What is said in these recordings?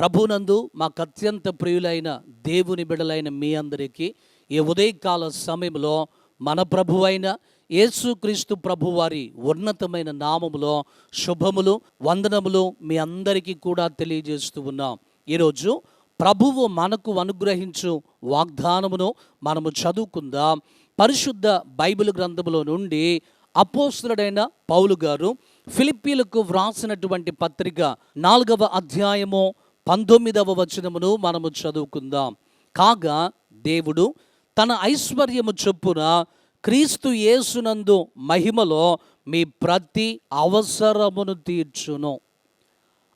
ప్రభునందు మాకు అత్యంత ప్రియులైన దేవుని బిడలైన మీ అందరికీ ఈ ఉదయకాల సమయంలో మన ప్రభు అయిన యేసుక్రీస్తు ప్రభువారి ఉన్నతమైన నామములో శుభములు వందనములు మీ అందరికీ కూడా తెలియజేస్తూ ఉన్నాం. ఈరోజు ప్రభువు మనకు అనుగ్రహించు వాగ్దానమును మనము చదువుకుందాం. పరిశుద్ధ బైబిల్ గ్రంథములో నుండి అపోస్తుడైన పౌలు గారు ఫిలిప్పీలకు వ్రాసినటువంటి పత్రిక నాలుగవ అధ్యాయము పంతొమ్మిదవ వచనమును మనము చదువుకుందాం. కాగా దేవుడు తన ఐశ్వర్యము చొప్పున క్రీస్తు యేసునందు మహిమలో మీ ప్రతి అవసరమును తీర్చును.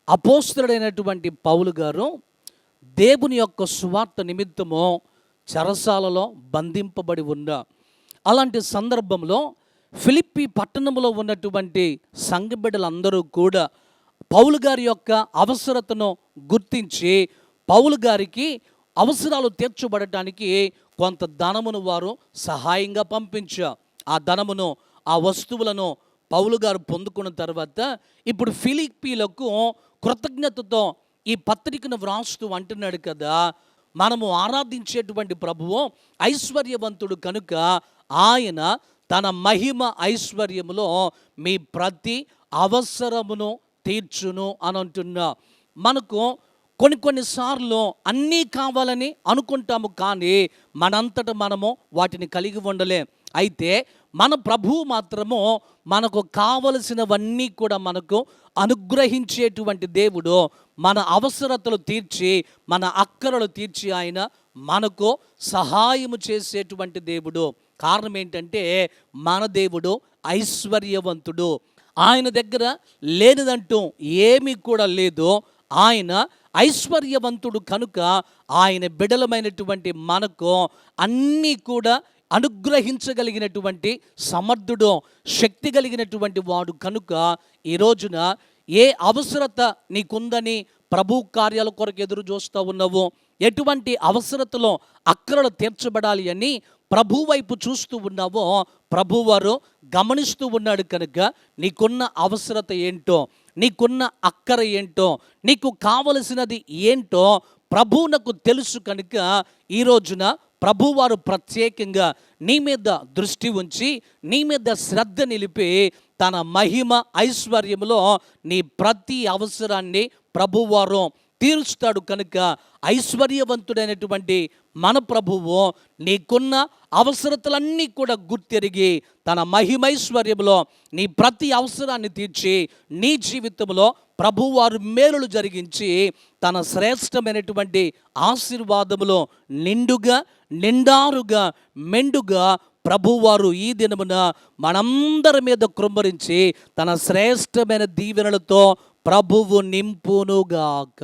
అపోస్తుడైనటువంటి పౌలు గారు దేవుని యొక్క సువార్త నిమిత్తము చెరసాలలో బంధింపబడి ఉన్న అలాంటి సందర్భంలో ఫిలిప్పి పట్టణంలో ఉన్నటువంటి సంఘ బిడ్డలందరూ కూడా పౌలు గారి యొక్క అవసరతను గుర్తించి పౌలు గారికి అవసరాలు తీర్చబడటానికి కొంత ధనమును వారు సహాయంగా పంపించారు ఆ ధనమును ఆ వస్తువులను పౌలు గారు పొందుకున్న తర్వాత ఇప్పుడు ఫిలిప్పీలకు కృతజ్ఞతతో ఈ పత్రికను వ్రాస్తూ అంటున్నాడు కదా. మనము ఆరాధించేటువంటి ప్రభువు ఐశ్వర్యవంతుడు కనుక ఆయన తన మహిమ ఐశ్వర్యములో మీ ప్రతి అవసరమును తీర్చును అని అంటున్నా. మనకు కొన్ని కొన్నిసార్లు అన్నీ కావాలని అనుకుంటాము కానీ మనంతట మనము వాటిని కలిగి ఉండలేం. అయితే మన ప్రభువు మాత్రము మనకు కావలసినవన్నీ కూడా మనకు అనుగ్రహించేటువంటి దేవుడు మన అవసరతలు తీర్చి మన అక్కరలు తీర్చి ఆయన మనకు సహాయము చేసేటువంటి దేవుడు. కారణం ఏంటంటే మన దేవుడు ఐశ్వర్యవంతుడు. ఆయన దగ్గర లేనిదంటూ ఏమీ కూడా లేదు. ఆయన ఐశ్వర్యవంతుడు కనుక ఆయన బిడలమైనటువంటి మనకు అన్నీ కూడా అనుగ్రహించగలిగినటువంటి సమర్థుడు శక్తి కలిగినటువంటి వాడు కనుక ఈ రోజున ఏ అవసరత నీకుందని ప్రభు కార్యాల కొరకు ఎదురు చూస్తూ ఉన్నావు. ఎటువంటి అవసరతలో అక్కరలు తీర్చబడాలి అని ప్రభు వైపు చూస్తూ ఉన్నావో ప్రభువారు గమనిస్తూ ఉన్నాడు కనుక నీకున్న అవసరత ఏంటో నీకున్న అక్కర ఏంటో నీకు కావలసినది ఏంటో ప్రభువునకు తెలుసు కనుక ఈ రోజున ప్రభువారు ప్రత్యేకంగా నీ మీద దృష్టి ఉంచి నీ మీద శ్రద్ధ నిలిపి తన మహిమ ఐశ్వర్యంలో నీ ప్రతి అవసరాన్ని ప్రభువారు తీరుస్తాడు కనుక ఐశ్వర్యవంతుడైనటువంటి మన ప్రభువు నీకున్న అవసరతలన్నీ కూడా గుర్తెరిగి తన మహిమైశ్వర్యంలో నీ ప్రతి అవసరాన్ని తీర్చి నీ జీవితంలో ప్రభువారు మేలులు జరిగించి తన శ్రేష్టమైనటువంటి ఆశీర్వాదములో నిండుగా నిండారుగా మెండుగా ప్రభువారు ఈ దినమున మనందరి మీద కృంభరించి తన శ్రేష్టమైన దీవెనలతో ప్రభువు నింపునుగాక.